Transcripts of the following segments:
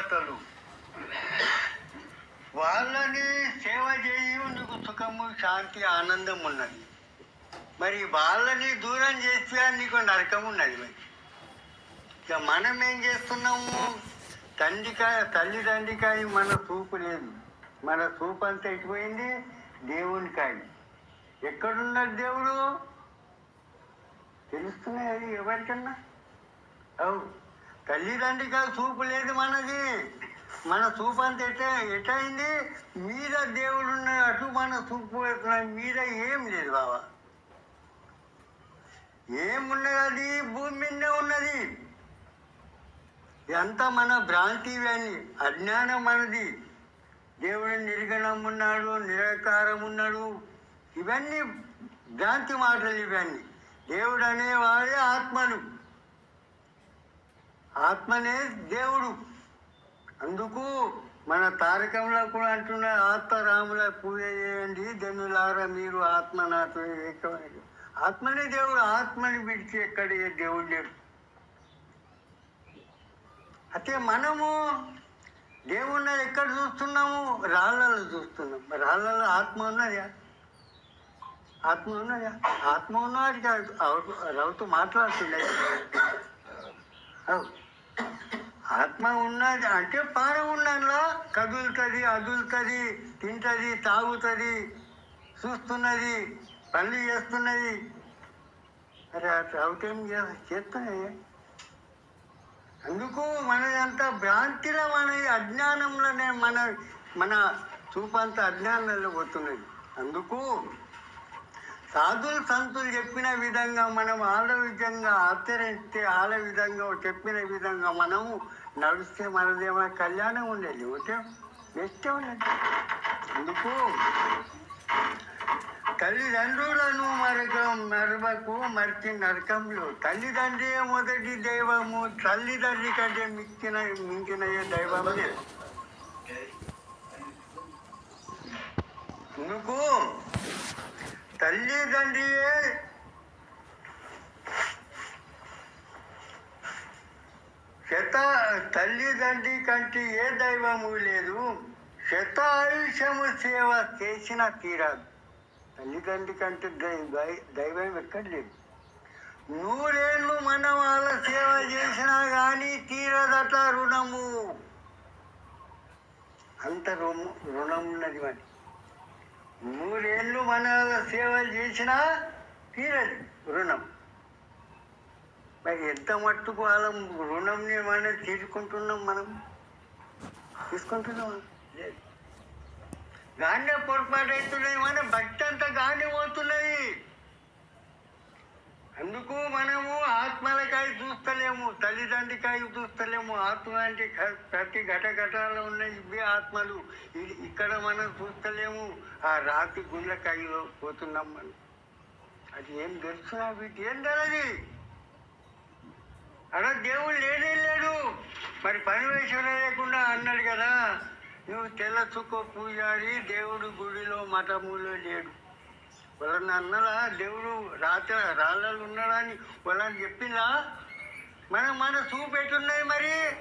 దేవతలు వాళ్ళని సేవ చేయి నీకు సుఖము శాంతి ఆనందం ఉన్నది. మరి వాళ్ళని దూరం చేస్తే నీకు నరకం ఉన్నది మరి. ఇక మనం ఏం చేస్తున్నాము? తండ్రికాయ తల్లిదండ్రికాయ మన చూపు లేదు. మన చూపు అంతా ఎటుపోయింది? దేవునికాయ ఎక్కడున్నాడు దేవుడు? తెలుస్తున్నాయి అది ఎవరికన్నా? అవు తల్లిదండ్రిగా చూపు లేదు మనది. మన చూపు అంత ఎట ఎటైంది మీద దేవుడు అటు మన చూపు పెడుతున్నాడు మీద ఏం లేదు బాబా ఏమున్నది? అది భూమి మీదనే ఉన్నది. ఇదంతా మన భ్రాంతి అని అజ్ఞానం మనది. దేవుడు నిర్గణం ఉన్నాడు నిరాకారం ఉన్నాడు. ఇవన్నీ భ్రాంతి మాటలు ఇవన్నీ. దేవుడు అనేవాడే ఆత్మలు ఆత్మనే దేవుడు. అందుకు మన తారకంలో కూడా అంటున్నారు ఆత్మరాముల పూజ చేయండి ధనులారా మీరు ఆత్మ నాతో ఏకమైన ఆత్మనే దేవుడు ఆత్మని విడిచి ఎక్కడ దేవుడు లేడు. అయితే మనము దేవుణ్ణి ఎక్కడ చూస్తున్నాము? రాళ్ళలో చూస్తున్నాం. రాళ్ళలో ఆత్మ ఉన్నదా? ఆత్మ ఉన్నదా? ఆత్మ ఉన్నది కాదు. రౌతు మాట్లాడుతుండే. ఆత్మ ఉన్నది అంటే ప్రాణం ఉన్నదిలా? కదులుతుంది అదులుతుంది తింటుంది తాగుతుంది చూస్తున్నది పనులు చేస్తున్నది. అరే ఆ రౌతేం చేస్తున్నాయి అందుకు మనదంతా భ్రాంతిలో మన అజ్ఞానంలోనే మన మన చూపంతా అజ్ఞానంలో పోతున్నది. అందుకు సాధులు సంతులు చెప్పిన విధంగా మనం ఆడ విధంగా ఆచరిస్తే ఆల విధంగా చెప్పిన విధంగా మనము నడిస్తే మనదేమో కళ్యాణం ఉండేది. ఓకే? బెస్ట్ ఉండదు ఎందుకు? తల్లిదండ్రులను మరక మరవకు మరిచి నరకంలో. తల్లిదండ్రి మొదటి దైవము? తల్లిదండ్రి కంటే మించిన మించిన ఏ దైవం లేదు. ఎందుకు? తల్లిదండ్రియే. శత తల్లిదండ్రి కంటే ఏ దైవము లేదు. శత ఆయుష్యము సేవ చేసిన తీరాదు తల్లిదండ్రి కంటే దై- దై- దైవం ఎక్కడ లేదు. నూరేళ్ళు మనం వాళ్ళ సేవ చేసినా కానీ తీరదట రుణము. అంత రుణం రుణం ఉన్నది మరి. మూడేళ్ళు మన సేవలు చేసినా తీరదు రుణం. మరి ఎంత మట్టుకు వాళ్ళ రుణంని మనం తీసుకుంటున్నాం మనం? తీసుకుంటున్నాం లేదు. గాండే పొరపాటు అవుతున్నది మన భక్తి అంతా గాండి పోతున్నది. అందుకు మనము ఆత్మలకాయ చూస్తలేము తల్లిదండ్రికాయ చూస్తలేము ఆత్మ అంటే ప్రతి ఘట ఘటఘటాలు ఉన్నాయి ఇవే ఆత్మలు. ఇక్కడ మనం చూస్తలేము. ఆ రాతి గుండెకాయలో పోతున్నాం మనం. అది ఏం తెలుసు వీటి? ఏం తెలది? అలా దేవుడు లేనే లేడు. మరి పరమేశ్వర లేకుండా అన్నాడు కదా నువ్వు తెల్లచుక్కో పూజారి దేవుడు గుడిలో మఠములో లేడు. వాళ్ళని అన్నలా దేవుడు రాత్రి రాళ్ళలు ఉన్నాడని వాళ్ళని చెప్పిందా మనం మన చూపెట్టున్నది మరి.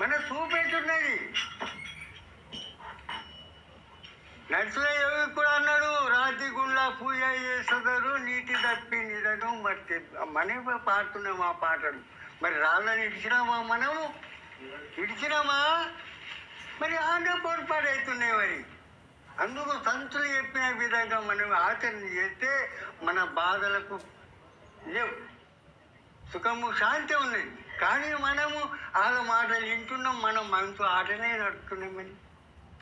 మన చూపెట్టున్నది నర్సుల యోగి కూడా అన్నాడు రాతి గుండా పూజ చేస్తారు నీటి తప్పి నిరను మరి మనమే పాడుతున్నాం ఆ పాటలు. మరి రాళ్ళని ఇడిచినామా మనము? ఇడిచినామా? మరి ఆనే పొరపాటు అవుతున్నాయి మరి. అందుకు సంతులు చెప్పిన విధంగా మనం ఆచరణ చేస్తే మన బాధలకు లేవు. సుఖము శాంతి ఉంది. కానీ మనము వాళ్ళ మాటలు వింటున్నాం మనం మనతో ఆటనే నడుపుతున్నామని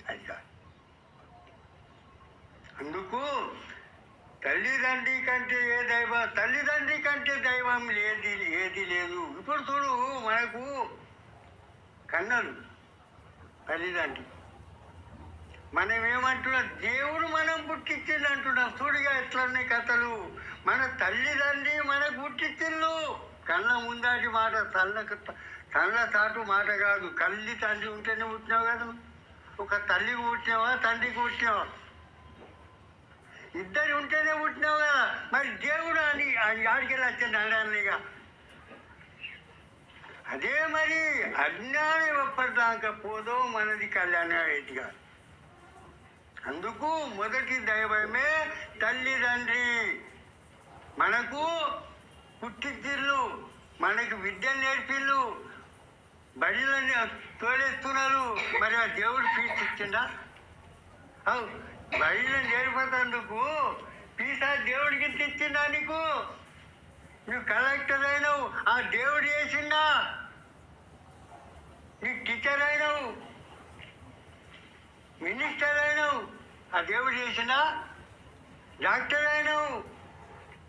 అది కాదు. అందుకు తల్లిదండ్రి కంటే ఏ దైవం తల్లిదండ్రి కంటే దైవం ఏది ఏది లేదు. ఇప్పుడు చూడు మనకు కన్నలు తల్లిదండ్రి మనం ఏమంటున్నాం దేవుడు మనం పుట్టించింది అంటున్నాం. చూడుగా ఎట్లున్నాయి కథలు. మన తల్లిదండ్రి మనకు పుట్టించిండు. కళ్ళ ముందాటి మాట తల్లకు తల్ల తాటు మాట కాదు. కల్లి తండ్రి ఉంటేనే పుట్టినావు కదా. ఒక తల్లికి పుట్టినావా తండ్రికి పుట్టినావా? ఇద్దరు ఉంటేనే పుట్టినావు కదా. మరి దేవుడు అని ఆడికి వచ్చే నడాలిగా అదే మరి అజ్ఞానం ఎప్పటిదాకా పోదో మనది కళ్యాణ రైతుగా అందుకు మొదటి దైవమే తల్లిదండ్రి మనకు పుట్టిచ్చిళ్ళు మనకి విద్య నేర్పిళ్ళు. బడిలని తోలేస్తున్నారు మరి ఆ దేవుడు ఫీజు ఇచ్చిండా? బడిలో నేర్పతందుకు ఫీజు ఆ దేవుడికి తెచ్చిందా నీకు? నువ్వు కలెక్టర్ అయినావు ఆ దేవుడు చేసిందా నీ టీచర్ అయినావు మినిస్టర్ అయినావు ఆ దేవుడు చేసిందా డాక్టర్ అయినావు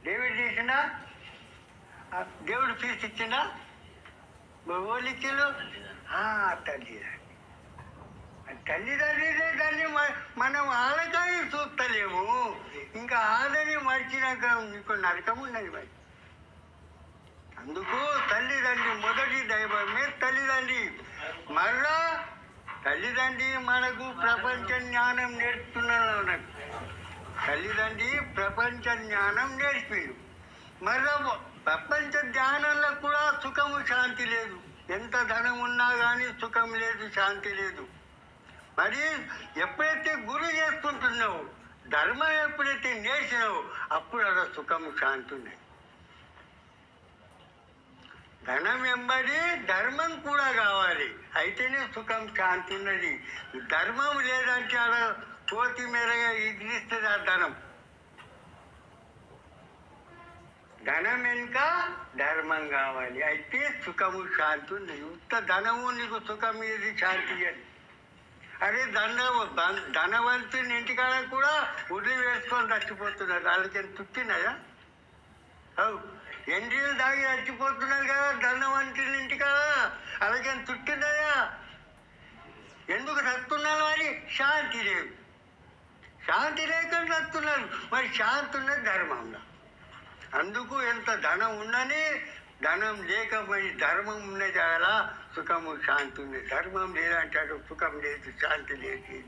దేవుడు చేసిందా దేవుడు ఫీజు ఇచ్చిందా వాళ్ళు ఇచ్చిండు తల్లిదండ్రి. తల్లిదండ్రులే దాన్ని మనం ఆలకాయ చూస్తలేము. ఇంకా ఆదని మర్చినాక నీకు నరకం ఉన్నది మరి. అందుకు తల్లిదండ్రి మొదటి దైవమే తల్లిదండ్రి. మరలా తల్లిదండ్రి మనకు ప్రపంచ జ్ఞానం నేర్పుతున్నాడు నాకు తల్లిదండ్రి ప్రపంచ జ్ఞానం నేర్పిండు. మళ్ళా ప్రపంచ ధ్యానంలో కూడా సుఖము శాంతి లేదు. ఎంత ధనం ఉన్నా కానీ సుఖం లేదు శాంతి లేదు. మరి ఎప్పుడైతే గురి చేసుకుంటున్నావు ధర్మం ఎప్పుడైతే నేర్చినావు అప్పుడు అలా సుఖం శాంతి ఉన్నాయి. ధనం వెంబడి ధర్మం కూడా కావాలి. అయితేనే సుఖం శాంతి ఉన్నది. ధర్మం లేదంటే అలా కోతి మేరగా ఇగిలిస్తుంది ఆ ధనం. ధనం వెనుక ధర్మం కావాలి. అయితే సుఖము శాంతి ఉంది. ఉత్త ధనము నీకు సుఖం ఇది శాంతి అని. అరే దండ ధనవంతుని ఇంటికాడ కూడా ఉడి వేసుకొని చచ్చిపోతున్నారు. వాళ్ళకి తుట్టినాయా? అవు ఎండీలు దాగి చచ్చిపోతున్నారు కదా ధనవంతుని ఇంటికాడ. వాళ్ళకి ఎంత తుట్టినాయా? ఎందుకు చస్తున్నారు మరి? శాంతి లేదు. శాంతి లేకుండా చస్తున్నారు మరి శాంతి ఉన్నది ధర్మంలో. అందుకు ఎంత ధనం ఉన్నని ధనం లేకపోయి ధర్మం ఉన్నది అలా సుఖము శాంతి ఉంది. ధర్మం లేదంటాడు సుఖం లేదు శాంతి లేదు.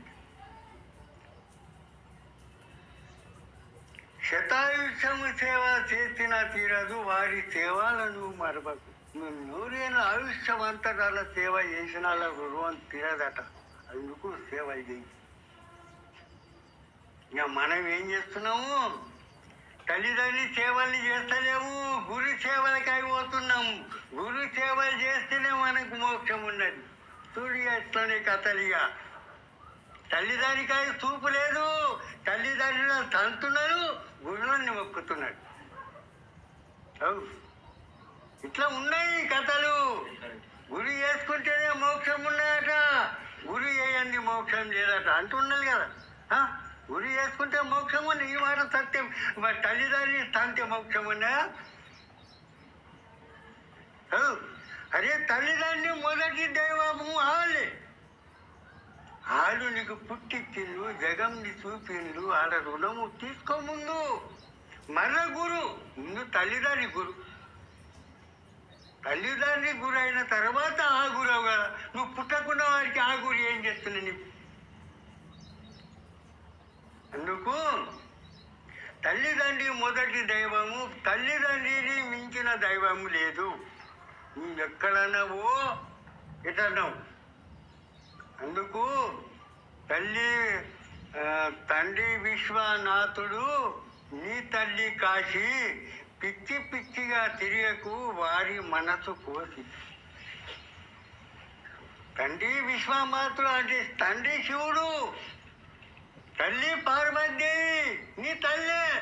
శతాయుషము సేవ చేసిన తీరదు వారి సేవలను మరవకు. నూరేళ్ళ ఆయుష్యం అంతటాల సేవ చేసిన వాళ్ళ తీరదట. అందుకు సేవ చేయి. ఇక మనం ఏం చేస్తున్నాము? తల్లిదండ్రి సేవలు చేస్తలేము గురు సేవలకి అయిపోతున్నాము. గురు సేవలు చేస్తేనే మనకు మోక్షం ఉన్నది. చూడు ఎట్లనే కథలిగా తల్లిదండ్రికాయ చూపు లేదు తల్లిదండ్రులను తంతున్నారు గురువుని మొక్కుతున్నాడు. అవు. ఇట్లా ఉన్నాయి కథలు. గురి చేసుకుంటేనే మోక్షం ఉన్నాయట గురి చేయండి మోక్షం లేదట అంటున్నది కదా. గురి చేసుకుంటే మోక్షం ఈ మాట సత్యం. మరి తల్లిదండ్రి తంతే మోక్షమున్నా? అరే తల్లిదండ్రి మొదటి దైవము ఆలే ఆడు నీకు పుట్టిచ్చిళ్ళు జగంని చూపిండు ఆడ రుణము తీసుకో ముందు. మర్ర గురు ముందు తల్లిదండ్రి గురు. తల్లిదండ్రి గురు అయిన తర్వాత ఆ గురువు కదా నువ్వు పుట్టకుండా వారికి ఆ గురు ఏం చేస్తున్నా నీకు? అందుకు తల్లిదండ్రి మొదటి దైవము తల్లిదండ్రిని మించిన దైవము లేదు. నువ్వు ఎక్కడన్నావో ఎటన్నావు? అందుకు తల్లి తండ్రి విశ్వనాథుడు నీ తల్లి కాశీ పిచ్చి పిచ్చిగా తిరగకు వారి మనసు కోసి. తండ్రి విశ్వమాతుడు అంటే తండ్రి శివుడు. తల్లి పార్వతీదేవి నీ తల్లి.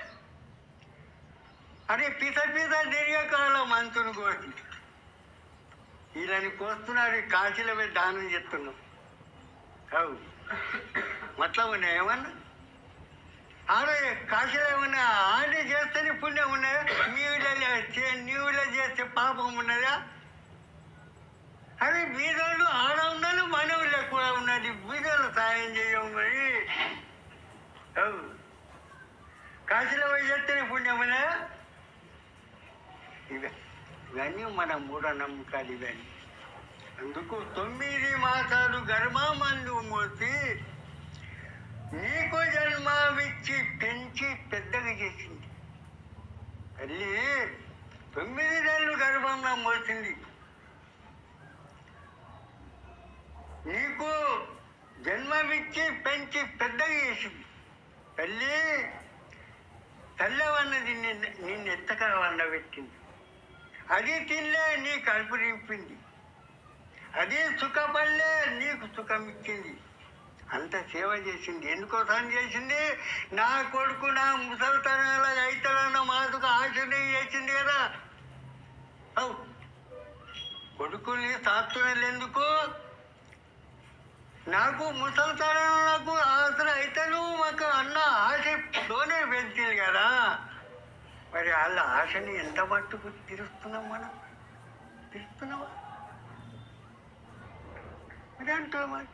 అని పిత పిత తిరియకాల మంతుని కోసి. వీళ్ళని కోస్తున్నారు కాశీలో పోయి దానం చేస్తున్నాం. అవు. మతలబ్ ఉన్నాయి ఏమన్నా? ఆడ కాశీలో ఏమన్నా ఆడే చేస్తేనే పుణ్యం ఉన్నదా? నీవులో నీవులో చేస్తే పాపం ఉన్నదా? అరే బీదోళ్ళు ఆడ ఉన్నాను మనవుల్లో కూడా ఉన్నది బీదోళ్ళు సాయం చేయం మరి అవు కాశీలో పోయి చేస్తేనే పుణ్యమనే ఉన్నదా ఇవే ఇవన్నీ మన మూఢనమ్మకాలు ఇవన్నీ. అందుకు తొమ్మిది మాసాలు గర్భమందు మోసి నీకు జన్మవిచ్చి పెంచి పెద్దగా చేసింది. తల్లి తొమ్మిది నెలలు గర్భంగా మోసింది నీకు జన్మమిచ్చి పెంచి పెద్దగా చేసింది. తల్లి తల్లవన్నది నిన్ను నిన్ను ఎత్తక వండబెట్టింది. అది తినలే నీ కడుపు నింపింది. అది సుఖపడలే నీకు సుఖం ఇచ్చింది అంత సేవ చేసింది. ఎందుకోసం చేసింది? నా కొడుకు నా ముసలితనాల రైతులన్న మాటకు ఆశనే చేసింది కదా. అవు. కొడుకుని సాత్తునలు ఎందుకు నాకు ముసలితనంలో అయితే నువ్వు మాకు అన్న ఆశతోనే పెంచింది కదా. మరి వాళ్ళ ఆశని ఎంత మట్టుకు తీరుస్తున్నాం మనం? తీరుస్తున్నావా? మరి అంటున్నా మరి.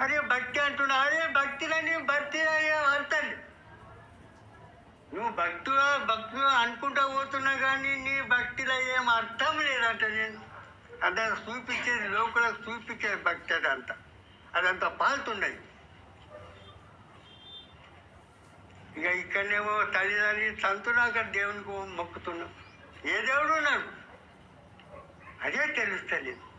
అరే భక్తి అంటున్నా అరే భక్తిలని భక్తి అంతండి నువ్వు భక్తులు భక్తులు అనుకుంటా పోతున్నా కానీ నీ భక్తిలో ఏం అర్థం లేదంట నేను. అదే చూపించేది లోపల చూపించేది భక్తి అదంతా అదంతా పాలుతున్నది ఇక ఇక్కడనేమో తల్లిదండ్రి సంతునాక దేవునికి మొక్కుతున్నాం. ఏ దేవుడు ఉన్నాడు? అదే తెలుస్తలేదు.